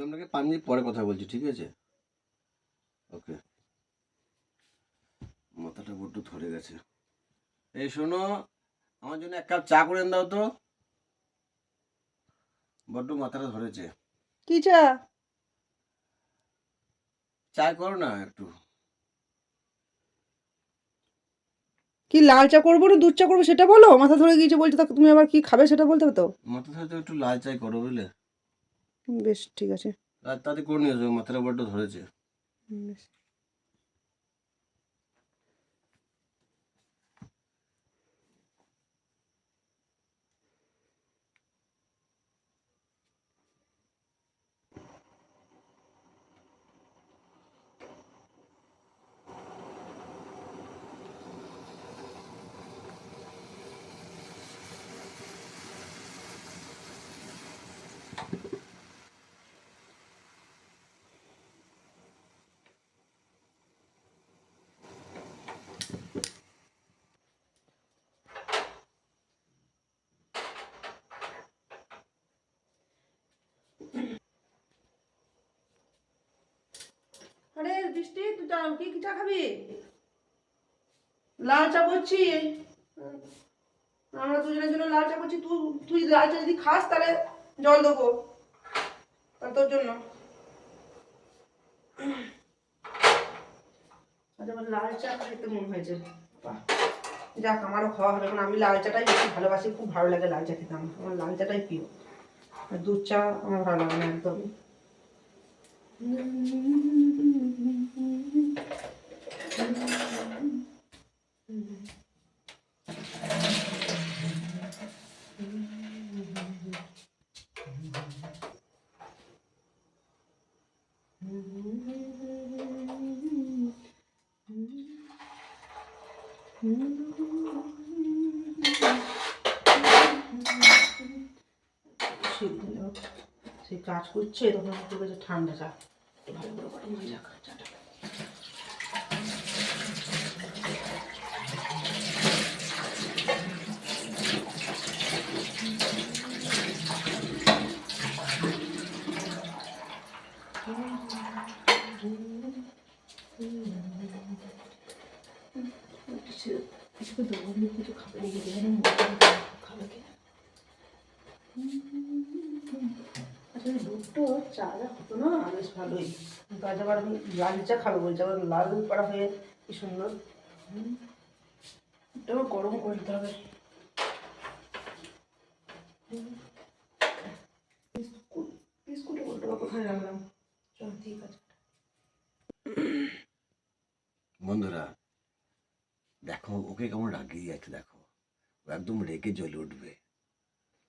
আমি আপনাকে পাঁচ মিনিট পরে কথা বলছি ঠিক আছে? ওকে মাথাটা বড্ড ধরে গেছে। এই শোনো আমার জন্য এক কাপ চা করে দাও তো। বড্ড মাথাটা ধরেছে। কি চা? চা করো না একটু। কি লাল চা করব না দুধ চা করব সেটা বলো? মাথা ধরে গিয়েছে বলছো তুমি আবার কি খাবে সেটা বলতে হবে তো? মাথা ধরে একটু লাল চাই করো বুঝলে? বেশ ঠিক আছে তাড়াতাড়ি করে নিয়ে যাও মাথাটা বড্ড ধরেছে বেশ। আরে বৃষ্টি তুই কি কি চা খাবি? লাল চা করছি। আমরা দুজনের জন্য লাল চা করছি। তুই তুই লাল চা যদি খাস, তাহলে জল দেবো। তোর জন্য। আমার লাল চা খেতে মন হয়েছে। যাক, আমারও খাওয়া হবে আমি লাল চাটাই বেশি ভালোবাসি, খুব ভালো লাগে লাল চা খেতে। আমার আমার লাল চাটাই প্রিয়। দুধ চা আমার ভালো লাগে না একদমই। Mm-hmm. সে কাজ করছে তখন একটু বেশি ঠান্ডা চা। একটু ভালো করে যাক চাটা কিছু কিছু দেবো কিছু খাবে খাবে কি আসলে দুটো চা হতো না বেশ ভালোই। আজ আবার আমি লাল চা খাবে বলছি, আবার লাল করা হয়ে কি সুন্দর। আবার গরম করে দিতে হবে। বিস্কুটে বলতে কোথায় রাখলাম? চল, ঠিক আছে। বন্ধুরা, দেখো, ওকে কেমন রাগিয়ে যাচ্ছে দেখো। একদম রেগে জ্বলে উঠবে।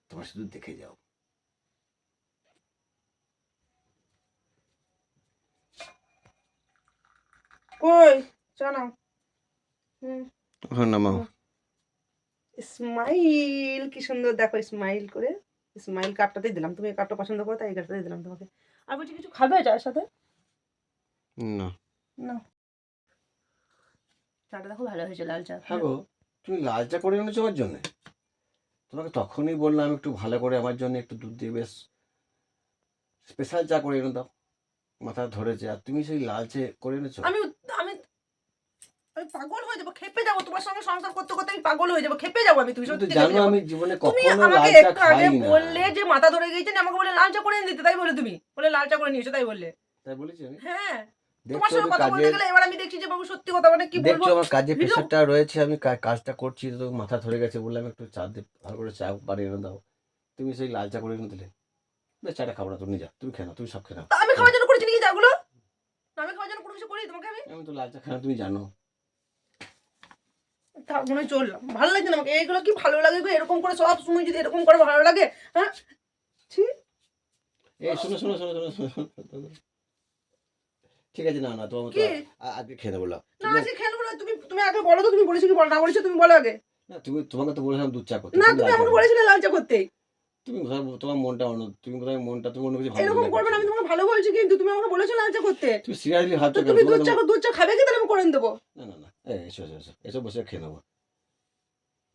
তোমরা শুধু দেখে যাও। ওই চা নাও হুম ওখানে নামাও স্মাইল কি সুন্দর দেখো স্মাইল করে। স্মাইল কার্ডটাতেই দিলাম। তুমি এই কার্ডটা পছন্দ করো তাই এই কার্ডটাতেই দিলাম তোমাকে। আর বলছি কিছু খাবে চায়ের সাথে? না। না। চাটা দেখো ভালো হয়েছে লাল চা। হ্যাঁ গো তুমি লাল চা করে এনেছো আমার জন্য? তোমাকে তখনই বললাম একটু ভালো করে আমার জন্য একটু দুধ দিয়ে বেশ স্পেশাল চা করে এনে দাও। মাথা ধরেছে। আর তুমি সেই লাল চা করে এনেছো? আমি আমি পাগল হয়ে যাব খেপে যাব। তোমার সঙ্গে সংসার করতে করতে আমি পাগল হয়ে যাব খেপে যাব আমি তুমি সত্যি জানো আমি জীবনে তুমি আমাকে একটু আগে বললে যে মাথা ধরে গিয়েছে আমাকে বলে লাল চা করে দিতে তাই বলে তুমি? বলে লাল চা করে নিয়েছো তাই বললে। তাই বলেছি আমি? হ্যাঁ। তোমার সঙ্গে কথা বলতে গেলে এবার আমি দেখছি যে বাবু সত্যি কথা মানে কি বলব? দেখছ আমার কাজে ভিডিও- রয়েছে আমি কাজটা করছি তো মাথা ধরে গেছে বললাম একটু চা দিয়ে ভালো করে চা বানিয়ে এনে দাও। তুমি সেই লাল চা করে এনে দিলে। বেশ চাটা খাব না তুমি যা তুমি খেয়ে তুমি সব খেয়ে আমি খাওয়ার জন্য করেছি নাকি আমি খাওয়ার জন্য কোনো কিছু করি তোমাকে আমি? আমি তো লাল চা খাই তুমি জানো। তা মনে চললাম ভালো লাগছে না আমাকে। এইগুলো কি ভালো লাগে গো? এরকম করে সব সময় যদি এরকম করে ভালো লাগে হ্যাঁ? ঠিক এই শোনো শোনো শোনো শোনো। ঠিক আছে না না তোমার মতো আজকে খেয়ে নেব না আজকে খেলব না। তুমি তুমি আগে বলো তো তুমি বলেছ কি বলো না বলেছ তুমি বলো আগে। না তুমি তোমাকে তো বলেছিলাম দুধ চা করতে। না তুমি আমাকে বলেছিলে লাল চা করতে। তুমি কোথায় তোমার মনটা অন্য তুমি কোথায় মনটা তুমি অন্য কিছু এরকম করবে না আমি তোমাকে ভালো বলছি কিন্তু তুমি আমাকে বলেছ লাল চা করতে। তুমি সিরিয়াসলি ভাবছ তো তুমি দুধ চা দুধ চা খাবে কি তাহলে আমি করে দেবো? না না না এই, এসো এসো এসো এসো বসে খেয়ে নেব।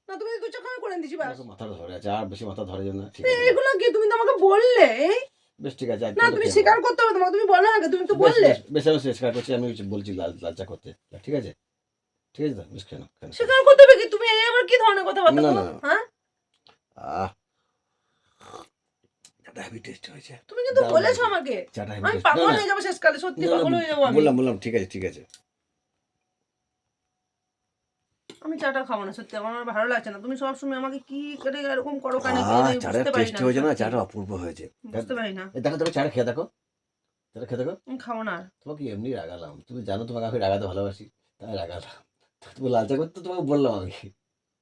না তুমি দুধ চা খাবে করে ব্যাস আমাকে মাথা ধরে আছে আর বেশি মাথা ধরে না ঠিক আছে। এগুলো কি তুমি তো আমাকে বললে বেশ ঠিক আছে না তুমি স্বীকার করতে হবে তোমাকে তুমি বলো আগে তুমি তো বললে। বেশ, আমি স্বীকার করছি আমি বলছি লাল লাল করতে। ঠিক আছে? ঠিক আছে বেশ খেয়ে নাও, স্বীকার করতে হবে কি? তুমি এই আবার কি ধরনের কথা না। হ্যাঁ? আহ হয়েছে। তুমি কিন্তু বলেছ আমাকে। আমি পাগল হয়ে যাব শেষকালে সত্যি পাগল হয়ে যাব আমি। বললাম বললাম ঠিক আছে ঠিক আছে। আমি চাটা খাব না সত্যি আমার ভালো লাগছে না। তুমি সবসময় আমাকে কি করে এরকম করো কেন কি আহ আমি চাটা বুঝতে পারি টেস্ট না। হয়েছে না চাটা অপূর্ব হয়েছে। বুঝতে পারি না। দেখো তুমি চাটা খেয়ে দেখো। চাটা খেয়ে দেখো। খাব না তোমাকে এমনি রাগালাম। তুমি জানো তোমাকে আমি রাগাতে ভালোবাসি তাই রাগালাম। তুমি করতে তোমাকে বললাম আমি।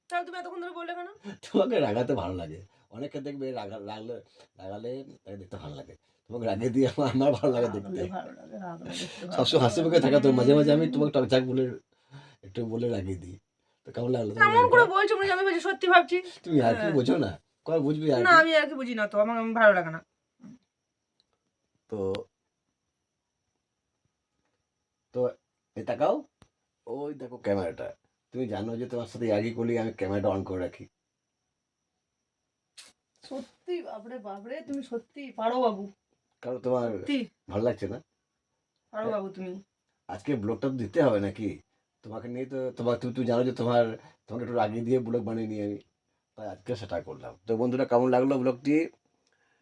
তাহলে তুমি এতক্ষণ ধরে বললে কেন? তোমাকে রাগাতে ভালো লাগে। অনেকে দেখবে রাগা রাগলে রাগালে তাকে দেখতে ভালো লাগে। তোমাকে রাগে দিয়ে আমার আমার ভালো লাগে দেখতে। সবসময় হাসি মুখে থাকা তো মাঝে মাঝে আমি তোমাকে টকঝাক বলে একটু বলে রাগিয়ে দিই। তো কেমন লাগল এমন করে বলছো আমি বলছি সত্যি ভাবছি। তুমি আর কি হ্যাঁ। বোঝো না? কয় বুঝবি আর না? আমি আর কি বুঝি না তো আমার আমার ভালো লাগে না। তো তো এ তাকাও ওই দেখো ক্যামেরাটা। তুমি জানো যে তোমার সাথে আগে করলে আমি ক্যামেরাটা অন করে রাখি। সত্যি বাপরে বাপরে তুমি সত্যি পারো বাবু। কারণ তোমার ভালো লাগছে না? পারো বাবু তুমি। আজকে ব্লগটা তো দিতে হবে নাকি? তোমাকে নিয়ে তো তোমার তুমি তুমি জানো যে তোমার তোমাকে একটু আগে দিয়ে ব্লগ বানিয়ে নিয়ে আমি তাই আজকে সেটা করলাম। তো বন্ধুরা কেমন লাগল ব্লগটি? এ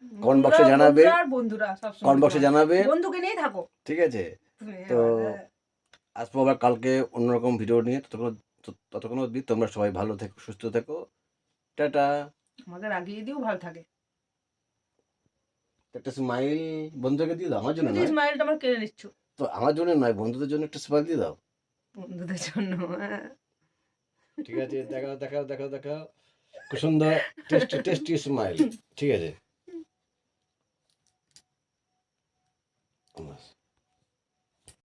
বন্ধুরা- জানাবে। বন্ধুরা কমেন্ট বক্সে জানাবে। বন্ধুকে নিয়েই থাকো। ঠিক আছে? তো- হ্যাঁ। আসব আবার কালকে অন্যরকম ভিডিও নিয়ে। ততক্ষণ ততক্ষণ অবধি তোমরা সবাই ভালো থেকো সুস্থ থেকো। টাটা। আমাদের আগিয়ে দিও ভালো থাকে। একটা স্মাইল বন্ধুকে দিয়ে দাও আমার জন্য না স্মাইলটা আমার কেড়ে নিচ্ছ। তো আমার জন্য নয় বন্ধুদের জন্য একটা স্মাইল দিয়ে দাও। বন্ধুদের জন্য হ্যাঁ। ঠিক আছে দেখাও দেখাও দেখাও দেখাও। খুব সুন্দর টেস্টি টেস্টি স্মাইল ঠিক আছে। আমাস